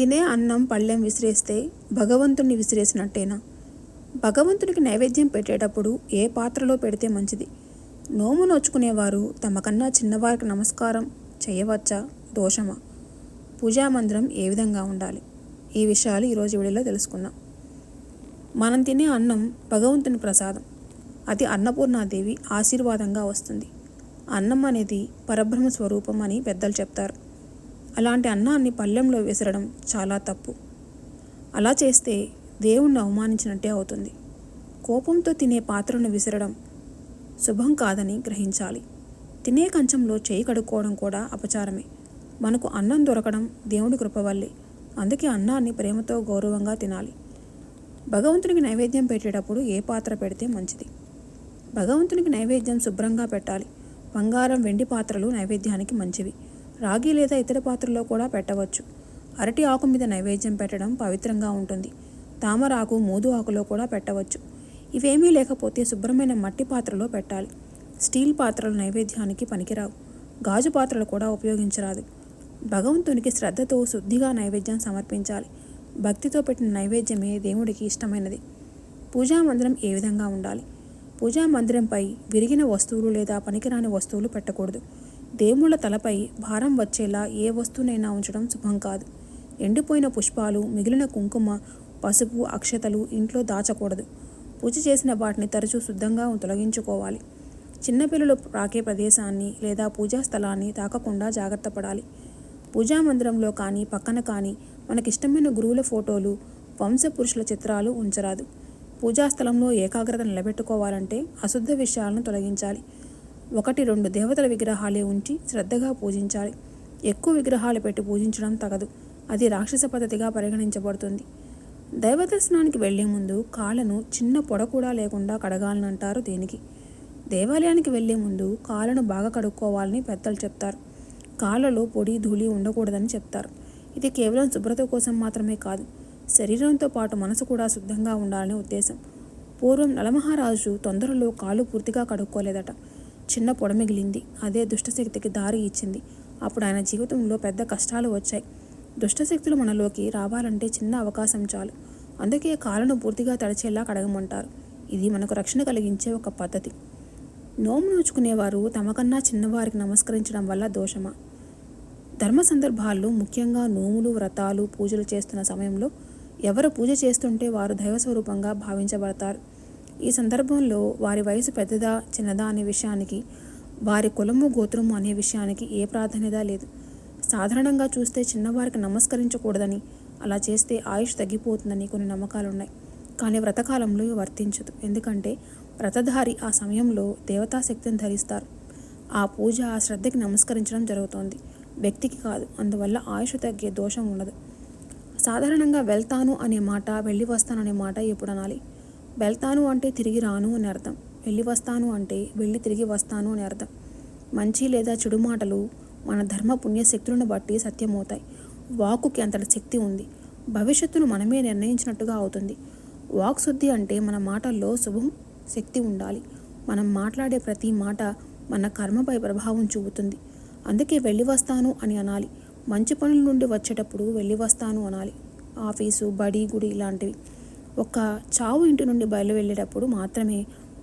తినే అన్నం పళ్ళెం విసిరేస్తే భగవంతుణ్ణి విసిరేసినట్టేనా? భగవంతునికి నైవేద్యం పెట్టేటప్పుడు ఏ పాత్రలో పెడితే మంచిది? నోము నోచుకునేవారు తమ కన్నా చిన్నవారికి నమస్కారం చేయవచ్చా? దోషమా? పూజా మందిరం ఏ విధంగా ఉండాలి? ఈ విషయాలు ఈరోజు వీడియోలో తెలుసుకుందాం. మనం తినే అన్నం భగవంతుని ప్రసాదం. అది అన్నపూర్ణాదేవి ఆశీర్వాదంగా వస్తుంది. అన్నం అనేది పరబ్రహ్మ స్వరూపం అని పెద్దలు చెప్తారు. అలాంటి అన్నాన్ని పళ్ళెంలో విసరడం చాలా తప్పు. అలా చేస్తే దేవుణ్ణి అవమానించినట్టే అవుతుంది. కోపంతో తినే పాత్రను విసరడం శుభం కాదని గ్రహించాలి. తినే కంచంలో చేయి కడుక్కోవడం కూడా అపచారమే. మనకు అన్నం దొరకడం దేవుడి కృప వల్లే. అందుకే అన్నాన్ని ప్రేమతో గౌరవంగా తినాలి. భగవంతునికి నైవేద్యం పెట్టేటప్పుడు ఏ పాత్ర పెడితే మంచిది? భగవంతునికి నైవేద్యం శుభ్రంగా పెట్టాలి. బంగారం వెండి పాత్రలు నైవేద్యానికి మంచివి. రాగి లేదా ఇతర పాత్రలో కూడా పెట్టవచ్చు. అరటి ఆకు మీద నైవేద్యం పెట్టడం పవిత్రంగా ఉంటుంది. తామర ఆకు మూదు ఆకులో కూడా పెట్టవచ్చు. ఇవేమీ లేకపోతే శుభ్రమైన మట్టి పాత్రలో పెట్టాలి. స్టీల్ పాత్రలు నైవేద్యానికి పనికిరావు. గాజు పాత్రలు కూడా ఉపయోగించరాదు. భగవంతునికి శ్రద్ధతో శుద్ధిగా నైవేద్యం సమర్పించాలి. భక్తితో పెట్టిన నైవేద్యమే దేవుడికి ఇష్టమైనది. పూజా మందిరం ఏ విధంగా ఉండాలి? పూజా మందిరంపై విరిగిన వస్తువులు లేదా పనికిరాని వస్తువులు పెట్టకూడదు. దేవుళ్ళ తలపై భారం వచ్చేలా ఏ వస్తువునైనా ఉంచడం శుభం కాదు. ఎండిపోయిన పుష్పాలు మిగిలిన కుంకుమ పసుపు అక్షతలు ఇంట్లో దాచకూడదు. పూజ చేసిన వాటిని తరచూ శుద్ధంగా తొలగించుకోవాలి. చిన్నపిల్లలు రాకే ప్రదేశాన్ని లేదా పూజా స్థలాన్ని తాకకుండా జాగ్రత్త పడాలి. పూజా మందిరంలో కానీ పక్కన కానీ మనకిష్టమైన గురువుల ఫోటోలు వంశపురుషుల చిత్రాలు ఉంచరాదు. పూజా స్థలంలో ఏకాగ్రత నిలబెట్టుకోవాలంటే అశుద్ధ విషయాలను తొలగించాలి. ఒకటి రెండు దేవతల విగ్రహాలే ఉంచి శ్రద్ధగా పూజించాలి. ఎక్కువ విగ్రహాలు పెట్టి పూజించడం తగదు. అది రాక్షస పద్ధతిగా పరిగణించబడుతుంది. దైవదర్శనానికి వెళ్ళే ముందు కాళ్ళను చిన్న పొడ కూడా లేకుండా కడగాలనంటారు దీనికి? దేవాలయానికి వెళ్ళే ముందు కాళ్ళను బాగా కడుక్కోవాలని పెద్దలు చెప్తారు. కాళ్ళలో పొడి ధూళి ఉండకూడదని చెప్తారు. ఇది కేవలం శుభ్రత కోసం మాత్రమే కాదు శరీరంతో పాటు మనసు కూడా శుద్ధంగా ఉండాలనే ఉద్దేశం. పూర్వం నలమహారాజు తొందరలో కాళ్ళు పూర్తిగా కడుక్కోలేదట. చిన్న పొడ మిగిలింది. అదే దుష్టశక్తికి దారి ఇచ్చింది. అప్పుడు ఆయన జీవితంలో పెద్ద కష్టాలు వచ్చాయి. దుష్టశక్తులు మనలోకి రావాలంటే చిన్న అవకాశం చాలు. అందుకే కాలను పూర్తిగా తడిచేలా కడగమంటారు. ఇది మనకు రక్షణ కలిగించే ఒక పద్ధతి. నోము నోచుకునేవారు తమకన్నా చిన్నవారికి నమస్కరించడం వల్ల దోషమా? ధర్మ సందర్భాల్లో ముఖ్యంగా నోములు వ్రతాలు పూజలు చేస్తున్న సమయంలో ఎవరు పూజ చేస్తుంటే వారు దైవ స్వరూపంగా భావించబడతారు. ఈ సందర్భంలో వారి వయసు పెద్దదా చిన్నదా అనే విషయానికి వారి కులము గోత్రము అనే విషయానికి ఏ ప్రాధాన్యత లేదు. సాధారణంగా చూస్తే చిన్నవారికి నమస్కరించకూడదని అలా చేస్తే ఆయుష్ తగ్గిపోతుందని కొన్ని నమ్మకాలు ఉన్నాయి కానీ వ్రతకాలంలో వర్తించదు. ఎందుకంటే వ్రతధారి ఆ సమయంలో దేవతా శక్తిని ధరిస్తారు. ఆ పూజ ఆ శ్రద్ధకి నమస్కరించడం జరుగుతోంది. వ్యక్తికి కాదు అందువల్ల ఆయుష్ తగ్గే దోషం ఉండదు. సాధారణంగా వెళ్తాను అనే మాట వెళ్ళి వస్తాను అనే మాట ఎప్పుడు అనాలి? వెళ్తాను అంటే తిరిగి రాను అని అర్థం. వెళ్ళి వస్తాను అంటే వెళ్ళి తిరిగి వస్తాను అని అర్థం. మంచి లేదా చెడు మాటలు మన ధర్మ పుణ్యశక్తులను బట్టి సత్యమవుతాయి. వాక్కుకి అంతటి శక్తి ఉంది. భవిష్యత్తును మనమే నిర్ణయించినట్టుగా అవుతుంది. వాక్ శుద్ధి అంటే మన మాటల్లో శుభం శక్తి ఉండాలి. మనం మాట్లాడే ప్రతి మాట మన కర్మపై ప్రభావం చూపుతుంది. అందుకే వెళ్ళి వస్తాను అని అనాలి. మంచి పనుల నుండి వచ్చేటప్పుడు వెళ్ళి వస్తాను అనాలి. ఆఫీసు బడి గుడి ఇలాంటివి. ఒక చావు ఇంటి నుండి బయలు వెళ్ళేటప్పుడు మాత్రమే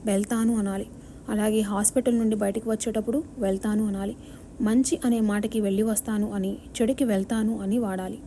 వెళ్తాను అనాలి. అలాగే హాస్పిటల్ నుండి బయటికి వచ్చేటప్పుడు వెళ్తాను అనాలి. మంచి అనే మాటకి వెళ్ళి వస్తాను అని చెడుకి వెళ్తాను అని వాడాలి.